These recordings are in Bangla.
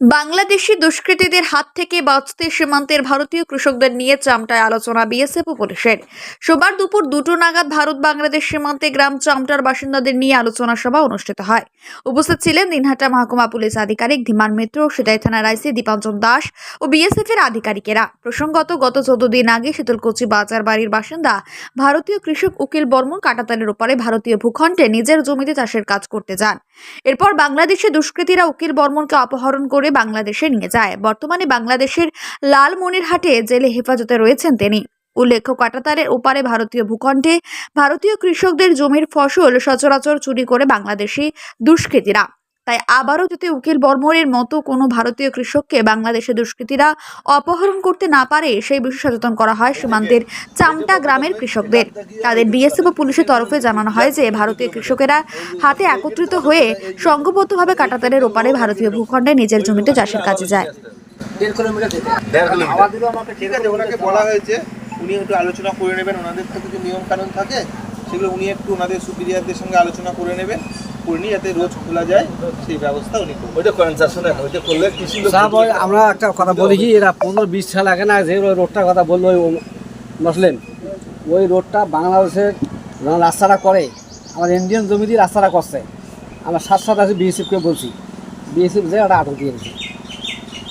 বাংলাদেশি দুষ্কৃতীদের হাত থেকে বাঁচতে সীমান্তের ভারতীয় কৃষকদের নিয়ে চামটায় আলোচনা বিএসএফ ও পুলিশের। সোমবার দুপুর দুটো নাগাদ ভারত বাংলাদেশ সীমান্তে গ্রাম চামটার বাসিন্দাদের নিয়ে আলোচনা সভা অনুষ্ঠিত হয়। উপস্থিত ছিলেন দিনহাটা মহকুমা পুলিশ আধিকারিক ধীমান মিত্র, সেটাই থানার আইসি দীপাঞ্জন দাস ও বিএসএফ এর আধিকারিকেরা। প্রসঙ্গত, গত চোদ্দ দিন আগে শীতলকুচি বাজার বাড়ির বাসিন্দা ভারতীয় কৃষক উকিল বর্মন কাটাতালের ওপারে ভারতীয় ভূখণ্ডে নিজের জমিতে চাষের কাজ করতে যান। এরপর বাংলাদেশে দুষ্কৃতীরা উকিল বর্মনকে অপহরণ করে বাংলাদেশে নিয়ে যায়। বর্তমানে বাংলাদেশের লালমনিরহাটে জেলে হেফাজতে রয়েছেন তিনি। উল্লেখ্য, কাটাতারের ওপারে ভারতীয় ভূখণ্ডে ভারতীয় কৃষকদের জমির ফসল সচরাচর চুরি করে বাংলাদেশি দুষ্কৃতীরা। তাই আবারও যদি উকিল বর্মরের মতো কোনো ভারতীয় কৃষককে বাংলাদেশে দুষ্কৃতীরা অপহরণ করতে না পারে সেই বিষয়ে সচেতন করা হয় সীমান্তের চামটা গ্রামের কৃষকদের। তাদের বিএসএফ ও পুলিশের তরফে জানানো হয় যে ভারতীয় কৃষকেরা হাতে একত্রিত হয়ে সংঘবদ্ধভাবে কাটাতারের ওপারে ভারতীয় ভূখণ্ডে নিজের জমিতে চাষের কাজে যায়। ঠিক আছে ওনাকে বলা হয়েছে উনি একটু আলোচনা করে নেবেন ওনাদের তো কিছু থাকে সেগুলো উনি একটু ওনাদের সুপিরিয়ারদের সঙ্গে আলোচনা করে নেবেন। করে যাতে রোজ খোলা যায় সেই ব্যবস্থা উনি করবেন। ওইটা করেন স্যার শোনেন ওইটা করলে কৃষি আমরা একটা কথা বলি কি এরা পনেরো বিশ সাল আগে না যে ওই রোডটার কথা বলল ওই মুসলিম ওই রোডটা বাংলাদেশের রাস্তাটা করে। আমার ইন্ডিয়ান জমি দিয়ে রাস্তাটা করছে। আমরা সাত সাত আছে বিএসএফকে বলছি। বিএসএফ যে ওটা আটক দিয়ে দিয়েছে।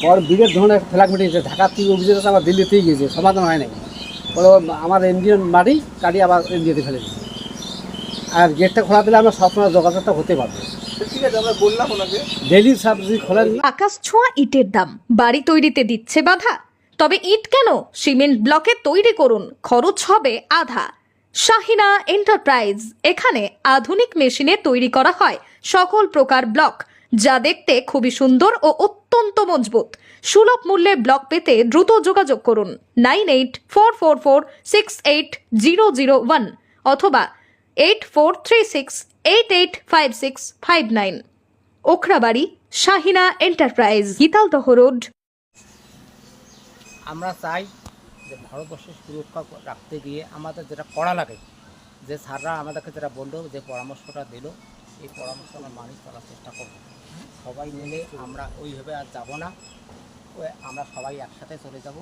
পর বিরাট ধরনের ফ্ল্যাগ মিটিং হয়েছে ঢাকার থেকে অভিযোগ আছে আমার দিল্লিতেই গিয়েছে। সমাধান হয় নাই। পরে আমার ইন্ডিয়ান মাটি কাটি আবার ইন্ডিয়াতে ফেলে দিয়েছে। আর গেটটা খোলা দিলে আমরা সবসময় যোগাযোগটা হতে পারব। ডেলি আকাশ ছোঁয়া ইটের দাম। বাড়ি তৈরিতে দিচ্ছে বাধা। তবে ইট কেন? সিমেন্ট ব্লকে তৈরি করুন। খরচ হবে আধা। শাহিনা এন্টারপ্রাইজ। এখানে আধুনিক মেশিনে তৈরি করা হয় সকল প্রকার ব্লক যা দেখতে খুবই সুন্দর ও অত্যন্ত মজবুত। সুলভ মূল্যে ব্লক পেতে দ্রুত যোগাযোগ করুন। Nine eight four four four six eight zero zero one অথবা eight four three six eight eight five six five nine Okhrabari, Shahina enterprise, Gitaldaha road. আমরা চাই যে ভারতবর্ষের সুরক্ষা রাখতে গিয়ে আমাদের যেটা করা লাগে, যে স্যাররা আমাদেরকে যেটা বলল, যে পরামর্শটা দিল, এই পরামর্শ আমরা মানি চলার চেষ্টা করব। সবাই মিলে আমরা ওইভাবে আর যাব না। আমরা সবাই একসাথে চলে যাব,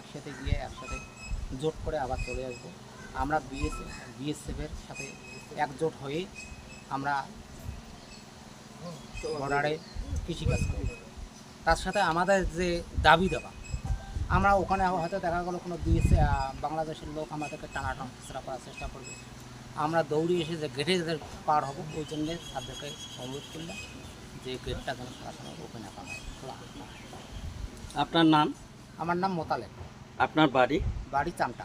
একসাথে গিয়ে একসাথে জোট করে আবার চলে আসব। আমরা বিএসএফ বিএসএফের সাথে একজোট হয়ে আমরা বর্ডারে কৃষিকাজ করি। তার সাথে আমাদের যে দাবি দেওয়া আমরা ওখানে হয়তো দেখা গেলো কোনো বিএসএ বাংলাদেশের লোক আমাদেরকে টানাটান চেষ্টা করার চেষ্টা করবে। আমরা দৌড়ে এসে যে গেটে যাদের পার হব ওই জন্যে তাদেরকে অনুরোধ করলাম যে গেটটা যেন সরাসরি ওপেন রাখা হয়। আপনার নাম? আমার নাম মোতালেব। আপনার বাড়ি? বাড়ি চামটা।